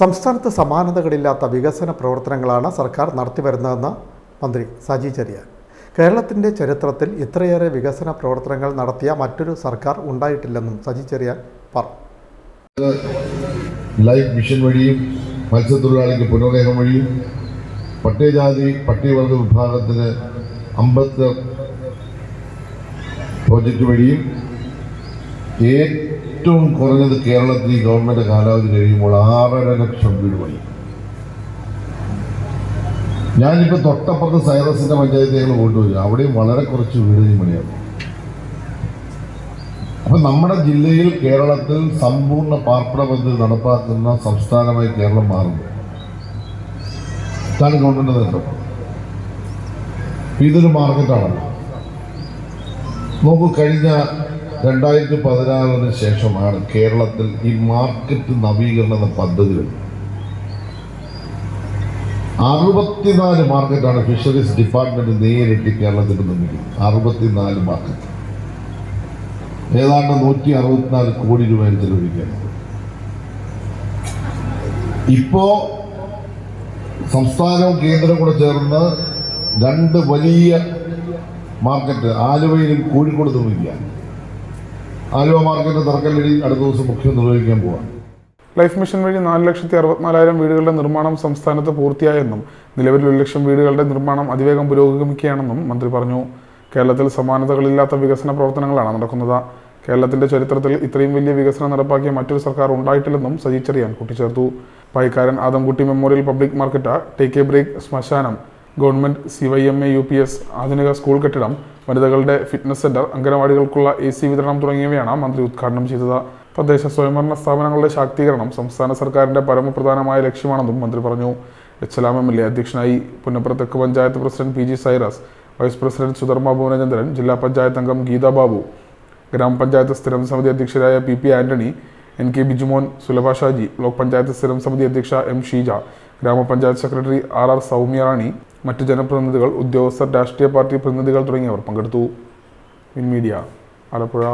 സംസ്ഥാനത്ത് സമാനതകളില്ലാത്ത വികസന പ്രവർത്തനങ്ങളാണ് സർക്കാർ നടത്തിവരുന്നതെന്ന് മന്ത്രി സജി ചെറിയാൻ. കേരളത്തിന്റെ ചരിത്രത്തിൽ ഇത്രയേറെ വികസന പ്രവർത്തനങ്ങൾ നടത്തിയ മറ്റൊരു സർക്കാർ ഉണ്ടായിട്ടില്ലെന്നും സജി ചെറിയാൻ പറഞ്ഞു. ലൈഫ് മിഷൻ വഴിയും മത്സ്യത്തൊഴിലാളിക്ക് പുനർലേഖം വഴിയും പട്ടികജാതി പട്ടികവർഗ വിഭാഗത്തിന് അമ്പത്ത് പ്രോജക്റ്റ് വഴിയും ഏറ്റവും കുറഞ്ഞത് കേരളത്തിൽ ഈ ഗവൺമെന്റ് കാലാവധി കഴിയുമ്പോൾ ആറര ലക്ഷം വീട് പണി. ഞാനിപ്പോൾ തൊട്ടപ്പുറത്ത് സൈറസിന്റെ പഞ്ചായത്ത് ഞങ്ങൾ കൊണ്ടുപോയി അവിടെയും വളരെ കുറച്ച് വീടുകൾ പണിയാണ്. അപ്പൊ നമ്മുടെ ജില്ലയിൽ കേരളത്തിൽ സമ്പൂർണ പാർപ്പിട പദ്ധതി നടപ്പാക്കുന്ന സംസ്ഥാനമായി കേരളം മാറുന്നു. ഇതാണ് ഗവൺമെന്റ് നേട്ടം. ഇതൊരു മാർക്കറ്റാണ് നോക്കൂ കഴിഞ്ഞ രണ്ടായിരത്തി പതിനാറിന് ശേഷമാണ് കേരളത്തിൽ ഈ മാർക്കറ്റ് നവീകരണ പദ്ധതികൾ അറുപത്തിനാല് മാർക്കറ്റാണ് ഫിഷറീസ് ഡിപ്പാർട്ട്മെന്റ് നേരിട്ട് കേരളത്തിൽ നിർമ്മിക്കുന്നത്. അറുപത്തിനാല് മാർക്കറ്റ്. ഏതാണ്ട് നൂറ്റി അറുപത്തിനാല് കോടി രൂപയാണ് ചെലവഴിക്കുന്നത്. ഇപ്പോ സംസ്ഥാനവും കേന്ദ്രവും കൂടെ ചേർന്ന് രണ്ട് വലിയ മാർക്കറ്റ് ആലുവയിലും കോഴിക്കോട് നിർമ്മിക്കുക ആലുവ മാർക്കറ്റ് തറക്കല്ലടി അടുത്ത ദിവസം മുഖ്യം നിർവഹിക്കാൻ പോവാണ്. ലൈഫ് മിഷൻ വഴി നാല് ലക്ഷത്തി അറുപത്തിനാലായിരം വീടുകളുടെ നിർമ്മാണം സംസ്ഥാനത്ത് പൂർത്തിയായെന്നും നിലവിൽ ഒരു ലക്ഷം വീടുകളുടെ നിർമ്മാണം അതിവേഗം പുരോഗമിക്കുകയാണെന്നും മന്ത്രി പറഞ്ഞു. കേരളത്തിൽ സമാനതകളില്ലാത്ത വികസന പ്രവർത്തനങ്ങളാണ് നടക്കുന്നത്. കേരളത്തിന്റെ ചരിത്രത്തിൽ ഇത്രയും വലിയ വികസനം നടപ്പാക്കിയ മറ്റൊരു സർക്കാർ ഉണ്ടായിട്ടില്ലെന്നും സജി ചെറിയാൻ കൂട്ടിച്ചേർത്തു. Paikkaran Adamkutty memorial public market take a break ശ്മശാനം government C Y M A U P S ആധുനിക സ്കൂൾ കെട്ടിടം വനിതകളുടെ ഫിറ്റ്നസ് സെന്റർ അംഗനവാടികൾക്കുള്ള എ സി വിതരണം തുടങ്ങിയവയാണ് മന്ത്രി ഉദ്ഘാടനം ചെയ്തത്. തദ്ദേശ സ്വയംഭരണ സ്ഥാപനങ്ങളുടെ ശാക്തീകരണം സംസ്ഥാന സർക്കാരിന്റെ പരമപ്രധാനമായ ലക്ഷ്യമാണെന്നും മന്ത്രി പറഞ്ഞു. H L M L A അധ്യക്ഷനായി Punnapra panchayat president P G Cyrus vice president Sudharma Bhuvanachandran ജില്ലാ പഞ്ചായത്ത് അംഗം ഗീതാ ബാബു ഗ്രാമപഞ്ചായത്ത് സ്ഥിരം സമിതി അധ്യക്ഷരായ P P Antony N K Bijumon Sulabha Shaji block panchayat സ്ഥിരം സമിതി അധ്യക്ഷ എം ഷീജ ഗ്രാമപഞ്ചായത്ത് secretary R R Soumya Rani മറ്റു ജനപ്രതിനിധികൾ ഉദ്യോഗസ്ഥർ രാഷ്ട്രീയ പാർട്ടി പ്രതിനിധികൾ തുടങ്ങിയവർ പങ്കെടുത്തു. In media Alappuzha.